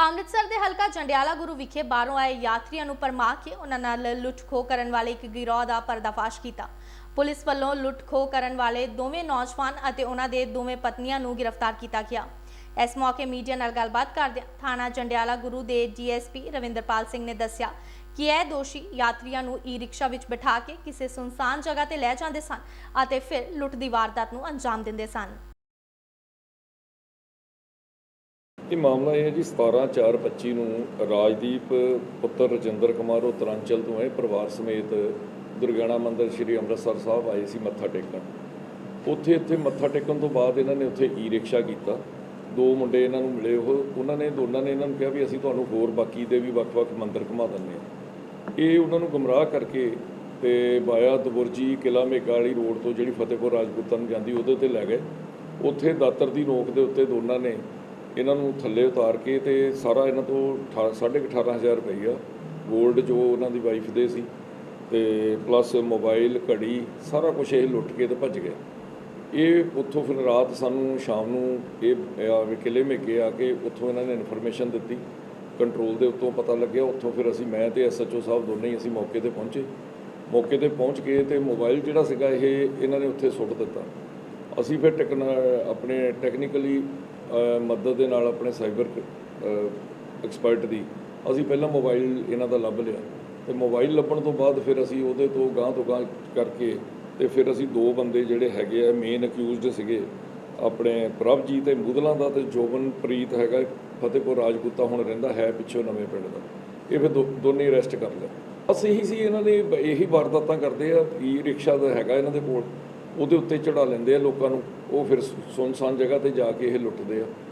ਅੰਮ੍ਰਿਤਸਰ ਦੇ ਹਲਕਾ ਜੰਡਿਆਲਾ ਗੁਰੂ ਵਿਖੇ ਬਾਹਰੋਂ ਆਏ ਯਾਤਰੀਆਂ ਨੂੰ ਪਰਮਾ ਕੇ ਉਹਨਾਂ ਨਾਲ ਲੁੱਟ-ਖੋਹ ਕਰਨ ਵਾਲੇ ਇੱਕ ਗਿਰੋਹ ਦਾ ਪਰਦਾਫਾਸ਼ ਕੀਤਾ। ਪੁਲਿਸ ਵੱਲੋਂ ਲੁੱਟ-ਖੋਹ ਕਰਨ ਵਾਲੇ ਦੋਵੇਂ ਨੌਜਵਾਨ ਅਤੇ ਉਹਨਾਂ ਦੇ ਦੋਵੇਂ ਪਤਨੀਆਂ ਨੂੰ ਗ੍ਰਿਫਤਾਰ ਕੀਤਾ ਗਿਆ। ਇਸ ਮੌਕੇ ਮੀਡੀਆ ਨਾਲ ਗੱਲਬਾਤ ਕਰਦਿਆਂ ਥਾਣਾ ਜੰਡਿਆਲਾ ਗੁਰੂ ਦੇ ਡੀਐਸਪੀ ਰਵਿੰਦਰਪਾਲ ਸਿੰਘ ਨੇ ਦੱਸਿਆ ਕਿ ਇਹ ਦੋਸ਼ੀ ਯਾਤਰੀਆਂ ਨੂੰ ਈ-ਰਿਕਸ਼ਾ ਵਿੱਚ ਬਿਠਾ ਕੇ ਕਿਸੇ ਸੁਨਸਾਨ ਜਗ੍ਹਾ ਤੇ ਲੈ ਜਾਂਦੇ ਸਨ ਅਤੇ ਫਿਰ ਲੁੱਟ ਦੀ ਵਾਰਦਾਤ ਨੂੰ ਅੰਜਾਮ ਦਿੰਦੇ ਸਨ। ਇਹ ਮਾਮਲਾ ਇਹ ਹੈ ਜੀ 17/4/25 ਨੂੰ ਰਾਜਦੀਪ ਪੁੱਤਰ ਰਜਿੰਦਰ ਕੁਮਾਰ ਉਹ ਤਰਾਂਚਲ ਤੋਂ ਹੈ ਪਰਿਵਾਰ ਸਮੇਤ ਦੁਰਗਿਆਣਾ ਮੰਦਿਰ ਸ੍ਰੀ ਅੰਮ੍ਰਿਤਸਰ ਸਾਹਿਬ ਆਏ ਸੀ ਮੱਥਾ ਟੇਕਣ। ਉੱਥੇ ਇੱਥੇ ਮੱਥਾ ਟੇਕਣ ਤੋਂ ਬਾਅਦ ਇਹਨਾਂ ਨੇ ਉੱਥੇ ਈ ਰਿਕਸ਼ਾ ਕੀਤਾ। ਦੋ ਮੁੰਡੇ ਇਹਨਾਂ ਨੂੰ ਮਿਲੇ, ਉਹ ਉਹਨਾਂ ਨੇ ਦੋਨਾਂ ਨੇ ਇਹਨਾਂ ਨੂੰ ਕਿਹਾ ਵੀ ਅਸੀਂ ਤੁਹਾਨੂੰ ਹੋਰ ਬਾਕੀ ਦੇ ਵੀ ਵੱਖ-ਵੱਖ ਮੰਦਿਰ ਘੁਮਾ ਦਿੰਦੇ ਹਾਂ। ਇਹ ਉਹਨਾਂ ਨੂੰ ਗੁੰਮਰਾਹ ਕਰਕੇ ਤੇ ਬਾਇਆ ਦਬੁਰਜੀ ਕਿਲਾ ਮੇਕਾਲੀ ਰੋਡ ਤੋਂ ਜਿਹੜੀ ਫਤਿਹਪੁਰ ਰਾਜਪੂਤਾਂ ਨੂੰ ਜਾਂਦੀ, ਉਹਦੇ ਤੇ ਲੈ ਗਏ। ਉੱਥੇ ਦਾਤਰ ਦੀ ਨੋਕ ਦੇ ਉੱਤੇ ਦੋਨਾਂ ਨੇ ਇਹਨਾਂ ਨੂੰ ਥੱਲੇ ਉਤਾਰ ਕੇ ਤੇ ਸਾਰਾ ਇਹਨਾਂ ਤੋਂ ਅਠਾ- ਸਾਢੇ ਕੁ 18000 ਰੁਪਈਆ 골ਡ ਜੋ ਉਹਨਾਂ ਦੀ ਵਾਈਫ ਦੇ ਸੀ ਤੇ ਪਲੱਸ ਮੋਬਾਈਲ ਘੜੀ, ਸਾਰਾ ਕੁਝ ਇਹ ਲੁੱਟ ਕੇ ਤੇ ਭੱਜ ਗਏ। ਇਹ ਉੱਥੋਂ ਫਿਰ ਰਾਤ ਸਾਨੂੰ ਸ਼ਾਮ ਨੂੰ ਇਹ ਆ ਕਿਲੇ ਮੇਕੇ ਆ ਕੇ ਉੱਥੋਂ ਇਹਨਾਂ ਨੇ ਇਨਫੋਰਮੇਸ਼ਨ ਦਿੱਤੀ। ਕੰਟਰੋਲ ਦੇ ਉੱਤੋਂ ਪਤਾ ਲੱਗਿਆ, ਉੱਥੋਂ ਫਿਰ ਅਸੀਂ ਮੈਂ ਤੇ ਐਸਐਚਓ ਸਾਹਿਬ ਦੋਨੇ ਹੀ ਅਸੀਂ ਮੌਕੇ ਤੇ ਪਹੁੰਚੇ। ਮੌਕੇ ਤੇ ਪਹੁੰਚ ਕੇ ਤੇ ਮੋਬਾਈਲ ਜਿਹੜਾ ਸੀਗਾ ਇਹ, ਇਹਨਾਂ ਨੇ ਉੱਥੇ ਸੁੱਟ ਦਿੱਤਾ। ਅਸੀਂ ਫਿਰ ਟੈਕਨਾ ਆਪਣੇ ਟੈਕਨੀਕਲੀ ਮਦਦ ਦੇ ਨਾਲ ਆਪਣੇ ਸਾਈਬਰ ਐਕਸਪਰਟ ਦੀ ਅਸੀਂ ਪਹਿਲਾਂ ਮੋਬਾਈਲ ਇਹਨਾਂ ਦਾ ਲੱਭ ਲਿਆ। ਤੇ ਮੋਬਾਈਲ ਲੱਭਣ ਤੋਂ ਬਾਅਦ ਫਿਰ ਅਸੀਂ ਉਹਦੇ ਤੋਂ ਗਾਂਹ ਤੋਂ ਗਾਂਹ ਕਰਕੇ ਤੇ ਫਿਰ ਅਸੀਂ ਦੋ ਬੰਦੇ ਜਿਹੜੇ ਹੈਗੇ ਆ ਮੇਨ ਅਕਿਊਜ਼ਡ ਸੀਗੇ, ਆਪਣੇ ਪ੍ਰਭਜੀਤ ਤੇ ਮੁਦਲਾਂ ਦਾ ਤੇ ਜੋਬਨਪ੍ਰੀਤ ਹੈਗਾ, ਫਤਿਹਪੁਰ ਰਾਜਪੂਤਾ ਹੁਣ ਰਹਿੰਦਾ ਹੈ ਪਿੱਛੋਂ ਨਵੇਂ ਪਿੰਡ ਦਾ। ਇਹ ਫਿਰ ਦੋ- ਦੋਨੇ ਅਰੈਸਟ ਕਰ ਲਿਆ ਬਸ ਇਹੀ ਸੀ ਇਹਨਾਂ ਨੇ ਇਹੀ ਵਾਰਦਾਤਾਂ ਕਰਦੇ ਆ ਈ ਰਿਕਸ਼ਾ ਦਾ ਹੈਗਾ ਇਹਨਾਂ ਦੇ ਕੋਲ, ਉਹਦੇ ਉੱਤੇ ਚੜਾ ਲੈਂਦੇ ਆ ਲੋਕਾਂ ਨੂੰ। ਉਹ ਫਿਰ ਸੁ- ਜਗ੍ਹਾ ਤੇ ਜਾ ਕੇ ਇਹ ਲੁੱਟਦੇ ਆ।